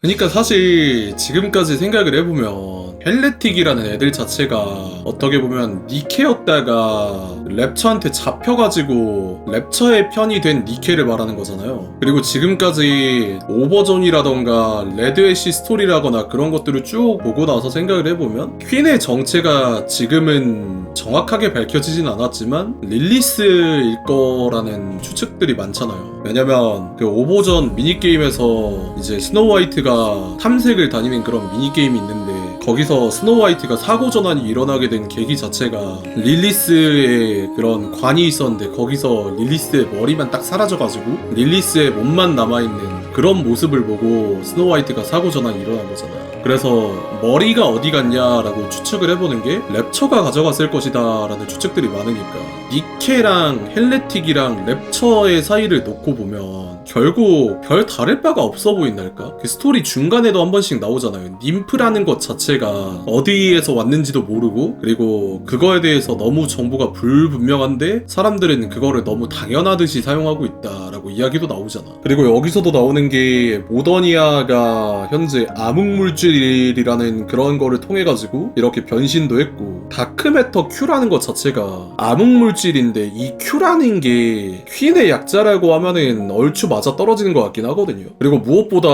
그러니까 사실 지금까지 생각을 해보면 헬레틱이라는 애들 자체가 어떻게 보면 니케였다가 랩처한테 잡혀가지고 랩처의 편이 된 니케를 말하는 거잖아요. 그리고 지금까지 오버존이라던가 레드애쉬 스토리라거나 그런 것들을 쭉 보고 나서 생각을 해보면 퀸의 정체가 지금은 정확하게 밝혀지진 않았지만 릴리스일 거라는 추측들이 많잖아요. 왜냐면 그 오버전 미니게임에서 이제 스노우 화이트가 탐색을 다니는 그런 미니게임이 있는데 거기서 스노우 화이트가 사고 전환이 일어나게 된 계기 자체가 릴리스의 그런 관이 있었는데 거기서 릴리스의 머리만 딱 사라져가지고 릴리스의 몸만 남아있는 그런 모습을 보고 스노우 화이트가 사고 전환이 일어난 거잖아요. 그래서 머리가 어디 갔냐라고 추측을 해보는 게 랩처가 가져갔을 것이다라는 추측들이 많으니까 니케랑 헬레틱이랑 랩처의 사이를 놓고 보면 결국 별 다를 바가 없어 보인달까? 그 스토리 중간에도 한 번씩 나오잖아요. 님프라는 것 자체가 어디에서 왔는지도 모르고 그리고 그거에 대해서 너무 정보가 불분명한데 사람들은 그거를 너무 당연하듯이 사용하고 있다라고 이야기도 나오잖아. 그리고 여기서도 나오는 게 모더니아가 현재 암흑물질이라는 그런 거를 통해 가지고 이렇게 변신도 했고 다크매터 Q라는 것 자체가 암흑물질인데 이 Q라는 게 퀸의 약자라고 하면은 얼추 맞아 떨어지는 것 같긴 하거든요. 그리고 무엇보다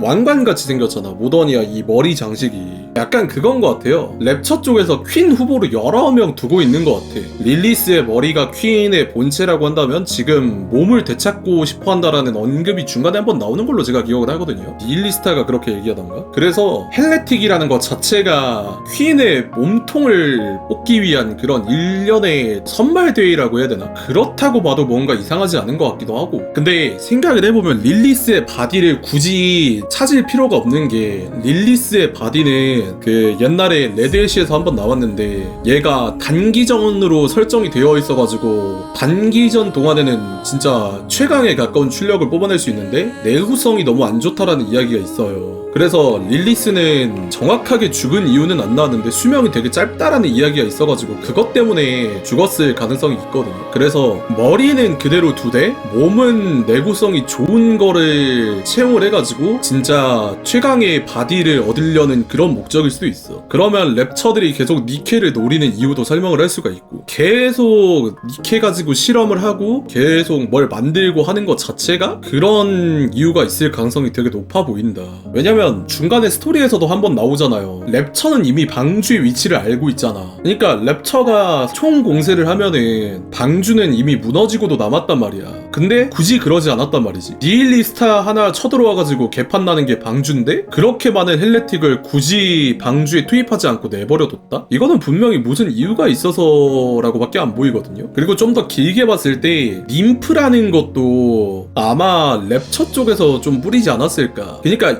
왕관같이 생겼잖아. 모더니아 이 머리 장식이 약간 그건 것 같아요. 랩처 쪽에서 퀸 후보를 여러 명 두고 있는 것 같아. 릴리스의 머리가 퀸의 본체라고 한다면 지금 몸을 되찾고 싶어 한다라는 언급이 중간에 한번 나오 는 걸로 제가 기억을 하거든요. 닐리스타가 그렇게 얘기하던가. 그래서 헬레틱이라는 것 자체가 퀸의 몸통을 뽑기 위한 그런 일련의 선발대회라고 해야 되나? 그렇다고 봐도 뭔가 이상하지 않은 것 같기도 하고. 근데 생각을 해보면 릴리스의 바디를 굳이 찾을 필요가 없는 게 릴리스의 바디는 그 옛날에 레드애쉬에서 한번 나왔는데 얘가 단기전으로 설정이 되어 있어가지고 단기전 동안에는 진짜 최강에 가까운 출력을 뽑아낼 수 있는데 내 구성이 너무 안 좋다라는 이야기가 있어요. 그래서 릴리스는 정확하게 죽은 이유는 안 나왔는데 수명이 되게 짧다라는 이야기가 있어가지고 그것 때문에 죽었을 가능성이 있거든요. 그래서 머리는 그대로 두 대, 몸은 내구성이 좋은 거를 채용을 해가지고 진짜 최강의 바디를 얻으려는 그런 목적일 수도 있어. 그러면 랩처들이 계속 니케를 노리는 이유도 설명을 할 수가 있고 계속 니케 가지고 실험을 하고 계속 뭘 만들고 하는 것 자체가 그런 이유가 있을 가능성이 되게 높아 보인다. 왜냐면 중간에 스토리에서도 한 번 나오잖아요. 랩처는 이미 방주의 위치를 알고 있잖아. 그러니까 랩처가 총 공세를 하면은 방주는 이미 무너지고도 남았단 말이야. 근데 굳이 그러지 않았단 말이지. 니힐리스타 하나 쳐들어와가지고 개판 나는 게 방주인데 그렇게 많은 헬레틱을 굳이 방주에 투입하지 않고 내버려뒀다? 이거는 분명히 무슨 이유가 있어서라고밖에 안 보이거든요. 그리고 좀 더 길게 봤을 때 님프라는 것도 아마 랩처 쪽에서 좀 뿌리지 않았을까. 그러니까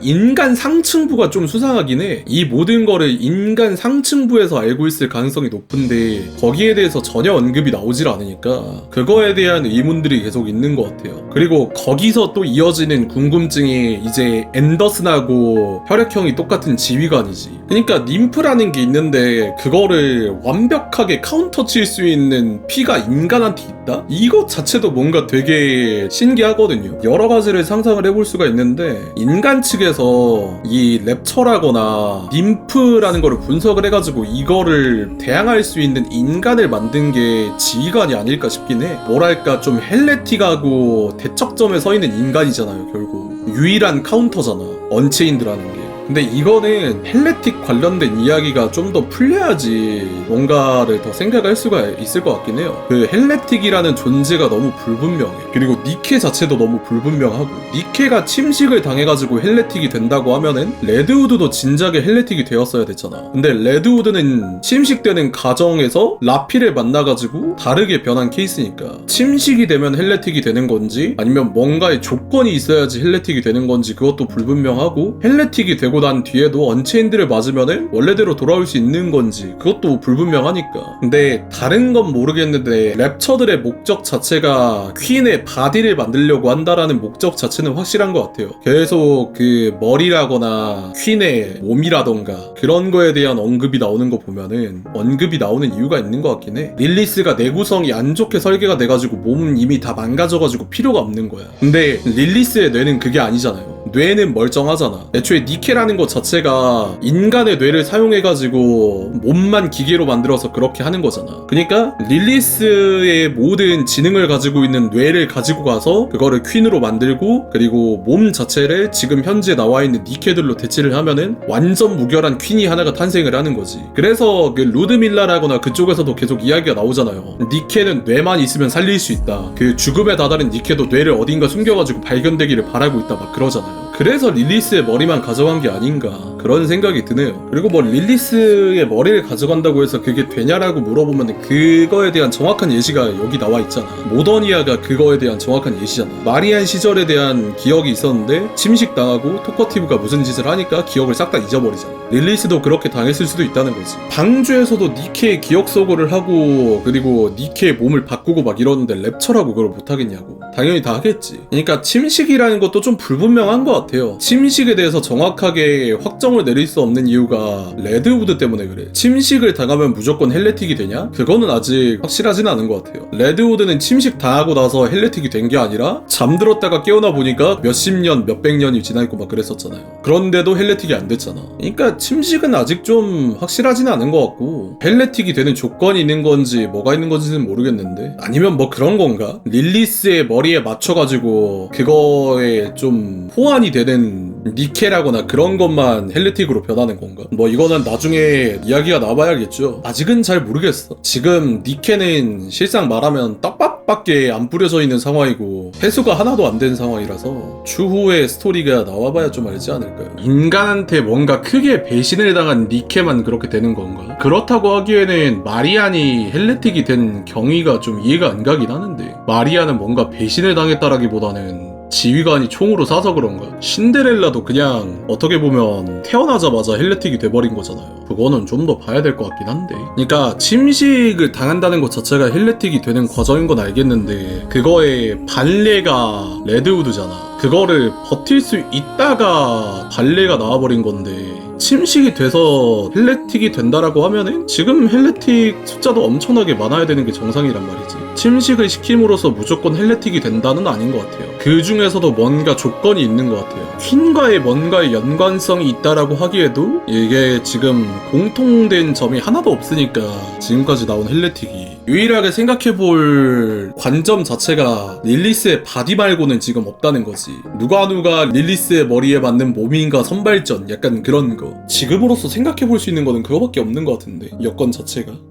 인간 상층부가 좀 수상하긴 해. 이 모든 거를 인간 상층부에서 알고 있을 가능성이 높은데 거기에 대해서 전혀 언급이 나오질 않으니까 그거에 대한 의문들이 계속 있는 것 같아요. 그리고 거기서 또 이어지는 궁금증이 이제 앤더슨하고 혈액형이 똑같은 지휘관이지. 그러니까 님프라는 게 있는데 그거를 완벽하게 카운터 칠 수 있는 피가 인간한테 있다? 이것 자체도 뭔가 되게 신기하거든요. 여러 가지를 상상을 해볼 수가 있는데 인간 측에서 이 랩처라거나 님프라는 거를 분석을 해가지고 이거를 대항할 수 있는 인간을 만든 게 지휘관이 아닐까 싶긴 해. 뭐랄까 좀 헬레틱하고 대척점에 서 있는 인간이잖아요, 결국. 유일한 카운터잖아. 언체인드라는 게. 근데 이거는 헬레틱 관련된 이야기가 좀 더 풀려야지 뭔가를 더 생각할 수가 있을 것 같긴 해요. 그 헬레틱이라는 존재가 너무 불분명해. 그리고 니케 자체도 너무 불분명하고 니케가 침식을 당해가지고 헬레틱이 된다고 하면은 레드우드도 진작에 헬레틱이 되었어야 됐잖아. 근데 레드우드는 침식되는 과정에서 라피를 만나가지고 다르게 변한 케이스니까 침식이 되면 헬레틱이 되는 건지 아니면 뭔가의 조건이 있어야지 헬레틱이 되는 건지 그것도 불분명하고 헬레틱이 되고 난 뒤에도 언체인드를 맞으면은 원래대로 돌아올 수 있는 건지 그것도 불분명하니까. 근데 다른 건 모르겠는데 랩처들의 목적 자체가 퀸의 바디를 만들려고 한다라는 목적 자체는 확실한 것 같아요. 계속 그 머리라거나 퀸의 몸이라던가 그런 거에 대한 언급이 나오는 거 보면은 언급이 나오는 이유가 있는 것 같긴 해. 릴리스가 내구성이 안 좋게 설계가 돼가지고 몸은 이미 다 망가져가지고 필요가 없는 거야. 근데 릴리스의 뇌는 그게 아니잖아요 뇌는 멀쩡하잖아. 애초에 니케라는 것 자체가 인간의 뇌를 사용해가지고 몸만 기계로 만들어서 그렇게 하는 거잖아. 그러니까 릴리스의 모든 지능을 가지고 있는 뇌를 가지고 가서 그거를 퀸으로 만들고 그리고 몸 자체를 지금 현재 나와 있는 니케들로 대체를 하면은 완전 무결한 퀸이 하나가 탄생을 하는 거지. 그래서 그 루드밀라라거나 그쪽에서도 계속 이야기가 나오잖아요. 니케는 뇌만 있으면 살릴 수 있다. 그 죽음에 다다른 니케도 뇌를 어딘가 숨겨가지고 발견되기를 바라고 있다 막 그러잖아요. 그래서 릴리스의 머리만 가져간 게 아닌가 그런 생각이 드네요. 그리고 뭐 릴리스의 머리를 가져간다고 해서 그게 되냐라고 물어보면 그거에 대한 정확한 예시가 여기 나와 있잖아. 모더니아가 그거에 대한 정확한 예시잖아. 마리안 시절에 대한 기억이 있었는데 침식 당하고 토커티브가 무슨 짓을 하니까 기억을 싹 다 잊어버리잖아. 릴리스도 그렇게 당했을 수도 있다는 거지. 방주에서도 니케의 기억 소거를 하고 그리고 니케의 몸을 바꾸고 막 이러는데 랩처라고 그걸 못하겠냐고. 당연히 다 하겠지. 그러니까 침식이라는 것도 좀 불분명한 것 같아요. 침식에 대해서 정확하게 확정을 내릴 수 없는 이유가 레드우드 때문에 그래. 침식을 당하면 무조건 헬레틱이 되냐? 그거는 아직 확실하진 않은 것 같아요. 레드우드는 침식 당하고 나서 헬레틱이 된 게 아니라 잠들었다가 깨어나 보니까 몇십 년, 몇백 년이 지나 있고 막 그랬었잖아요. 그런데도 헬레틱이 안 됐잖아. 그러니까 침식은 아직 좀 확실하진 않은 것 같고 헬레틱이 되는 조건이 있는 건지 뭐가 있는 건지는 모르겠는데 아니면 뭐 그런 건가? 릴리스의 머리에 맞춰가지고 그거에 좀 호환이 되는 니케라거나 그런 것만 헬레틱으로 변하는 건가? 뭐 이거는 나중에 이야기가 나와야겠죠. 아직은 잘 모르겠어. 지금 니케는 실상 말하면 떡밥밖에 안 뿌려져 있는 상황이고 해수가 하나도 안 된 상황이라서 추후에 스토리가 나와봐야 좀 알지 않을까요? 인간한테 뭔가 크게 배신을 당한 니케만 그렇게 되는 건가? 그렇다고 하기에는 마리안이 헬레틱이 된 경위가 좀 이해가 안 가긴 하는데 마리안은 뭔가 배신을 당했다라기보다는 지휘관이 총으로 쏴서 그런가? 신데렐라도 그냥 어떻게 보면 태어나자마자 헬레틱이 돼버린 거잖아요. 그거는 좀 더 봐야 될 것 같긴 한데. 그러니까 침식을 당한다는 것 자체가 헬레틱이 되는 과정인 건 알겠는데 그거의 발레가 레드우드잖아. 그거를 버틸 수 있다가 발레가 나와버린 건데 침식이 돼서 헬레틱이 된다라고 하면은 지금 헬레틱 숫자도 엄청나게 많아야 되는 게 정상이란 말이지. 침식을 시킴으로써 무조건 헬레틱이 된다는 아닌 것 같아요. 그 중에서도 뭔가 조건이 있는 것 같아요. 퀸과의 뭔가의 연관성이 있다라고 하기에도 이게 지금 공통된 점이 하나도 없으니까 지금까지 나온 헬레틱이 유일하게 생각해볼 관점 자체가 릴리스의 바디 말고는 지금 없다는 거지. 누가 누가 릴리스의 머리에 맞는 몸인가 선발전 약간 그런 거. 지금으로서 생각해볼 수 있는 거는 그거밖에 없는 것 같은데 여건 자체가.